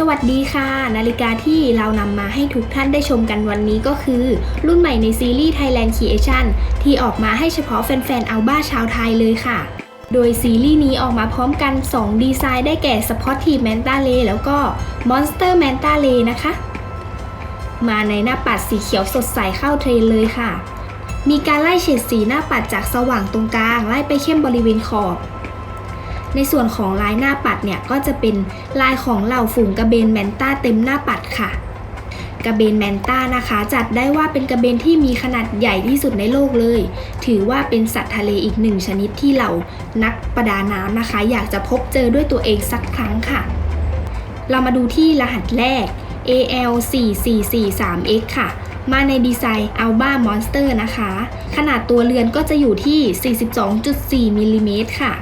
สวัสดีค่ะ นาฬิกาที่เรานำมาให้ทุกท่านได้ชมกันวันนี้ก็คือ รุ่นใหม่ในซีรีส์ Thailand Creation ที่ออกมาให้เฉพาะแฟนๆอัลบ้าชาวไทยเลยค่ะ โดยซีรีส์นี้ออกมาพร้อมกัน 2 ดีไซน์ได้แก่ Sportive Manta Ray แล้วก็ Monster Manta Ray นะคะ มาในหน้าปัดสีเขียวสดใสเข้าเทรนเลยค่ะ มีการไล่เฉดสีหน้าปัดจากสว่างตรงกลาง ไล่ไปเข้มบริเวณขอบ ในส่วนของลายหน้าปัดเนี่ยก็จะเป็นลายของเหล่าฝูงกระเบนแมนต้าเต็มหน้าปัดค่ะ กระเบนแมนต้านะคะ จัดได้ว่าเป็นกระเบนที่มีขนาดใหญ่ที่สุดในโลกเลย ถือว่าเป็นสัตว์ทะเลอีกหนึ่งชนิดที่เหล่านักประดาน้ำนะคะ อยากจะพบเจอด้วยตัวเองสักครั้งค่ะ เรามาดูที่รหัสแรก AL 4 4 4 3 X ค่ะ มาในดีไซน์ Alba Monster นะคะ ขนาดตัวเรือนก็จะอยู่ที่ 42.4มิลลิเมตรค่ะ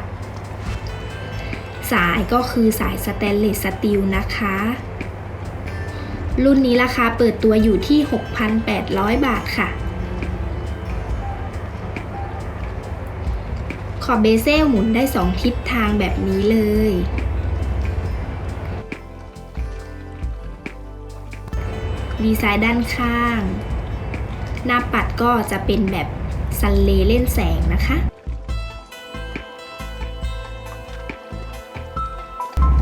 สายก็คือสายสแตนเลสสตีลนะคะ รุ่นนี้ราคาเปิดตัวอยู่ที่ 6,800 บาทค่ะ ขอบเบเซลหมุนได้ 2 ทิศทางแบบนี้เลยดีไซน์ด้านข้าง หน้าปัดก็จะเป็นแบบซันเลเล่นแสงนะคะ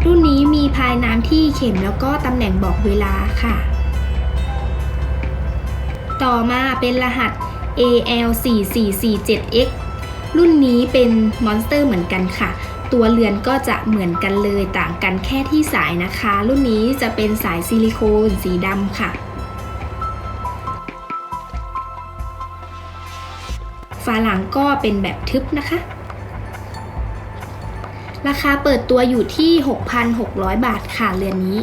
รุ่นนี้มีพายน้ำที่เข็มแล้วก็ตำแหน่งบอกเวลาค่ะ ต่อมาเป็นรหัส AL 4 4 4 7 X รุ่นนี้เป็นมอนสเตอร์เหมือนกันค่ะ ตัวเรือนก็จะเหมือนกันเลยต่างกันแค่ที่สายนะคะ รุ่นนี้จะเป็นสายซิลิโคนสีดำค่ะ ฝาหลังก็เป็นแบบทึบนะคะ ราคาเปิดตัวอยู่ที่ 6,600 บาทค่ะเรือนนี้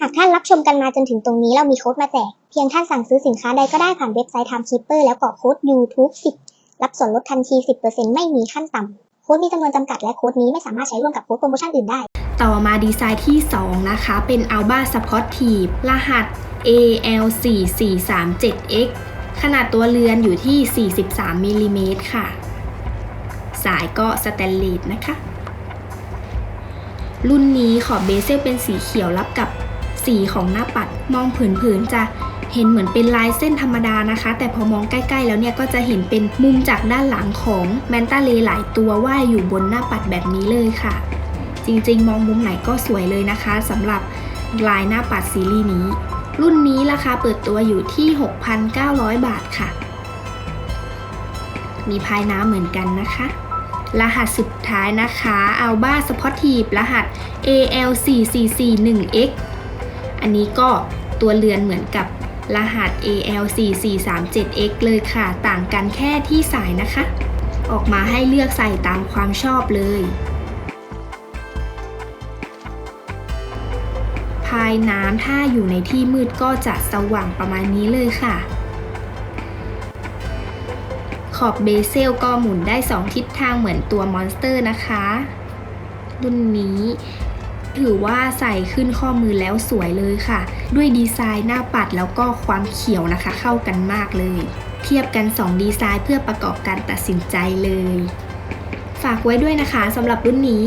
หากท่านรับชมกันมาจนถึงตรงนี้เรามีโค้ดมาแจก เพียงท่านสั่งซื้อสินค้าใดก็ได้ผ่านเว็บไซต์ Timekeeper แล้วกรอกโค้ด YouTube 10 รับส่วนลดทันที 10%ไม่มีขั้นต่ำ โค้ดมีจำนวนจำกัดและโค้ดนี้ไม่สามารถใช้ร่วมกับโค้ดโปรโมชั่นอื่นได้ ต่อมาดีไซน์ที่ 2 นะคะ เป็น Alba Sportive รหัส AL 4 4 3 7 X ขนาดตัวเรือนอยู่ที่ 43มิลลิเมตรค่ะ สายก็สแตนเลสนะคะ รุ่นนี้ขอบเบเซลเป็นสีเขียวรับกับสีของหน้าปัดมองผืนๆจะเห็นเหมือนเป็นลายเส้นธรรมดานะคะ แต่พอมองใกล้ๆ แล้วเนี่ยก็จะเห็นเป็นมุมจากด้านหลังของแมนตาเลหลายตัวว่ายอยู่บนหน้าปัดแบบนี้เลยค่ะ จริงๆ มองมุมไหนก็สวยเลยนะคะสำหรับลายหน้าปัดซีรีส์นี้ รุ่นนี้ราคาเปิดตัวอยู่ที่ 6,900 บาทค่ะ มีพายน้ำเหมือนกันนะคะ รหัสสุดท้ายนะคะ Alba Sportive รหัส AL 4 4 4 1 X อันนี้ก็ตัวเรือนเหมือนกับรหัส AL 4 4 3 7 X เลยค่ะ ต่างกันแค่ที่สายนะคะ ออกมาให้เลือกใส่ตามความชอบเลยพายน้ำถ้าอยู่ในที่มืดก็จะสว่างประมาณนี้เลยค่ะ ขอบเบเซลก็หมุนได้ 2 ทิศทางเหมือนตัวมอนสเตอร์นะคะ รุ่นนี้ถือว่าใส่ขึ้นข้อมือแล้วสวยเลยค่ะ ด้วยดีไซน์หน้าปัดแล้วก็ความเขียวนะคะ เข้ากันมากเลย เทียบกัน 2 ดีไซน์เพื่อประกอบการตัดสินใจเลย ฝากไว้ด้วยนะคะสำหรับรุ่นนี้